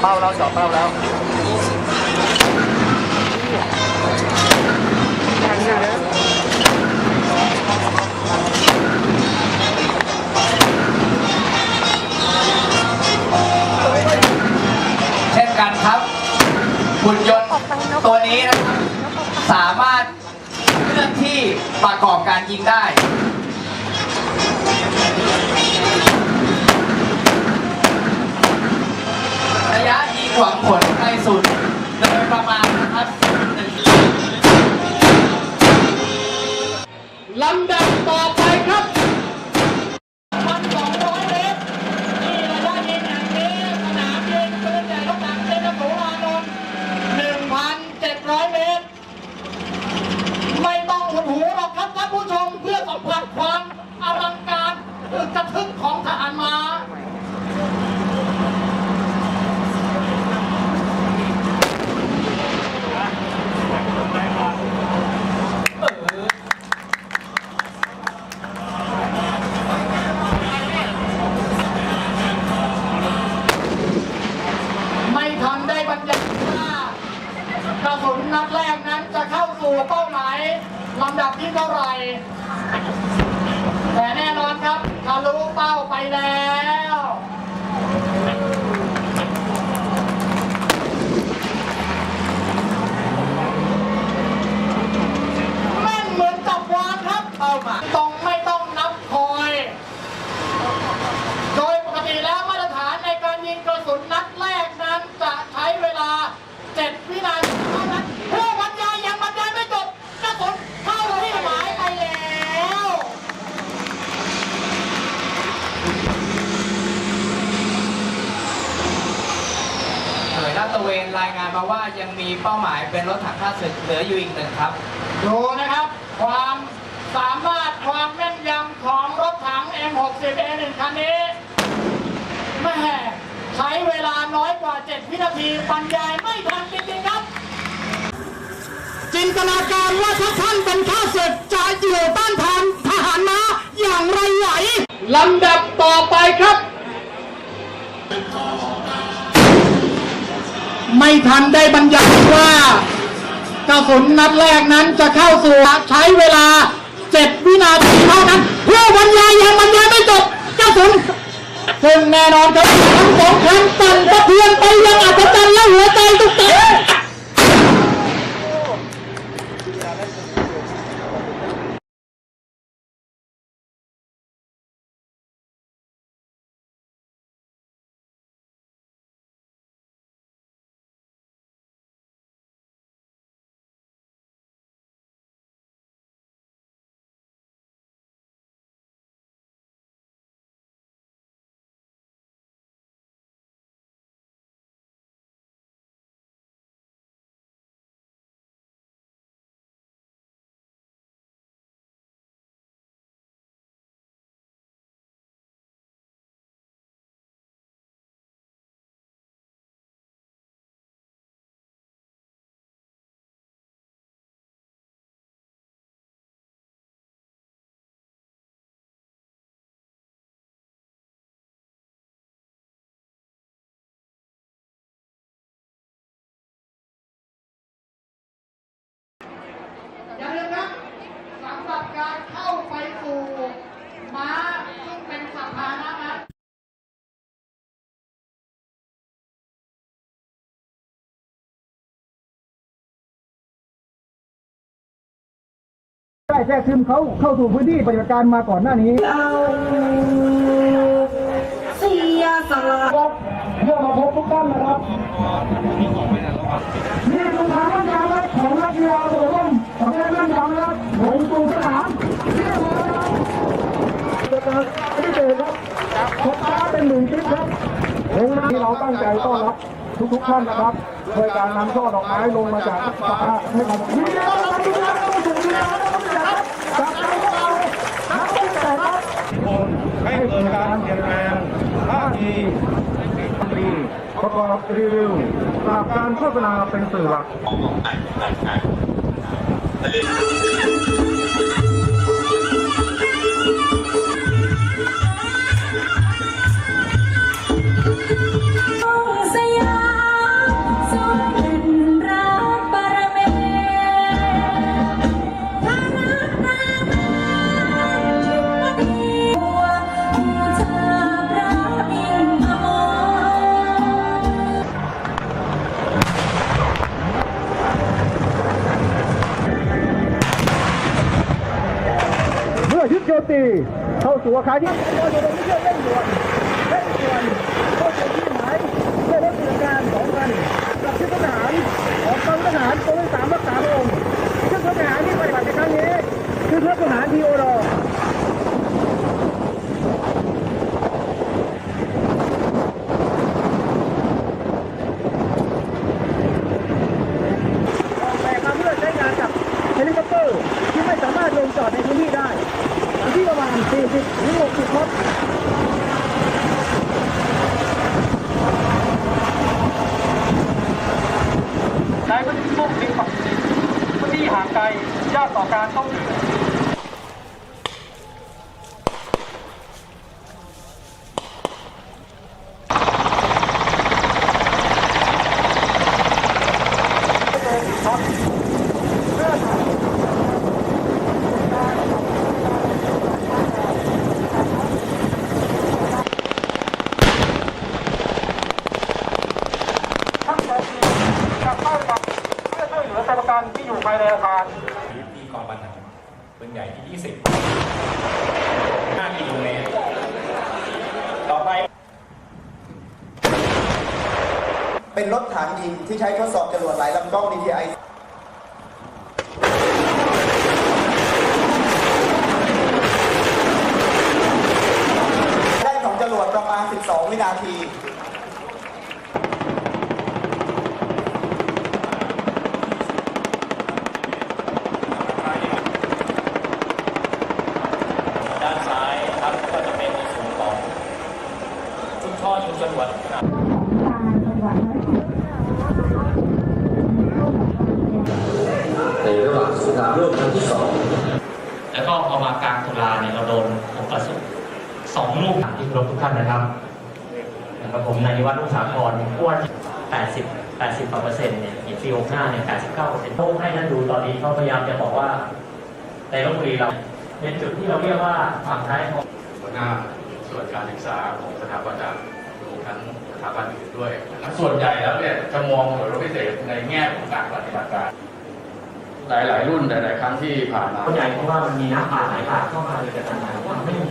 เป้าแล้วเจาะเป้าแล้วเช่นกันครับหุ่นยนต์ตัวนี้นะครับสามารถเคลื่อนที่ประกอบการยิงได้ ระยะยิงหวังผลไกลสุดาดตระเวนรายงานมาว่ายังมีเป้าหมายเป็นรถถังข้าศึกเหลืออยู่อีกหนึ่งครับ ดูนะครับ ความสามารถความแม่นยำของรถถัง M60A1 คันนี้แม่ใช้เวลาน้อยกว่า 7 วินาทีบรรยายไม่ทันจริงๆครับ จินตนาการว่าถ้าท่านเป็นข้าศึกจะอยู่ต้านทานทหารม้าอย่างไรไหวลำดับต่อไปครับ ไม่ทันได้บรรยายว่ากระสุนนัดแรกนั้นจะเข้าสู่ใช้เวลาเจ็ดวินาทีเท่านั้นเพื่อบรรยายยังบรรยายไม่จบกระสุนซึ่งแน่นอนครับทั้งสองคันสั่นสะเทือนไปยังอัศจรรย์และหัวใจทุกเต้น แทรกซึมเขาเข้าสู่พื้นที่ปฏิบัติการมาก่อนหน้านี้เอาสียสละครับเพื่อมาพบทุกท่านนะครับนี่คือทางมั่นยำครับของนักกีฬาตัวร่มของแม่มั่นยำนะครับลงสู่สนามนี่นะครับพิเศษครับพบช้าเป็นหนึ่งคลิปครับลงมาที่เราตั้งใจต้อนรับทุกๆท่านนะครับโดยการนำช่อดอกไม้ลงมาจากฟ้าให้กับ ดีประกอบรีวิวปราบการโฆษณาเป็นสื่อหลัก ตัวใครที่ตัวอยู่ตรงนี้เชื่อเร่งด่วนเร่งด่วนเข้าสู่ที่หมายเพื่อรถบริการสองคันกับชุดทหารของกองทหารกองที่สามรักษาพระองค์ชุดทหารที่ปฏิบัติในครั้งนี้คือชุดทหารทีโอรออกแบบมาเพื่อใช้งานกับเฮลิคอปเตอร์ที่ไม่สามารถลงจอดในพื้นที่ได้อยู่ที่ประมาณ 40ถึง60น็อต ในพื้นที่ลุ่มดินพื้นที่ห่างไกลยา กต่อการต้องทั้งสองทีมจะเข้ากับเพื่อช่วยเหลือตัวประกันที่อยู่ภายในอาคาร กองบันหารปืนใหญ่ที่ 20 5กิโลเมตร ต่อไป เป็นรถฐานยิงที่ใช้ทดสอบจรวดหลายลำกล้อง DTI ได้ของจรวดประมาณ 12 วินาที ด้านซ้ายครับก็จะเป็นในส่วนของ ชุดท่อชุดจรวดขนาดในระหว่างสงครามโลกครั้งที่สองแล้วก็พอมากลางตุลาเนี่ยเราโดนผมกระสุนสองลูกที่เคารพทุกท่านนะครับนะครับผมนายนิวัฒน์ลูกสาครอ้วน80 80กว่าเปอร์เซ็นต์เนี่ยเห็นปี65เนี่ย89เปอร์เซ็นต์เขาให้ท่านดูตอนนี้เขาพยายามจะบอกว่า ในลบบุรีเราเป็นจุดที่เราเรียกว่าฝั่งท้ายของหัวหน้าส่วนการศึกษาของสถาบันดารวมทั้งส ถาบันอื่นด้วยนะครับส่วนใหญ่แล้วเนี่ยจะมองหน่วยรบพิเศษในแง่ของการปฏิบัติการ หลาย ๆ รุ่นหลาย ๆ ครั้งที่ผ่านมาส่วนใหญ่เพราะว่ามันมีน้ำป่าไหลหลากเข้ามาเลยกระทันหันว่าไม่มี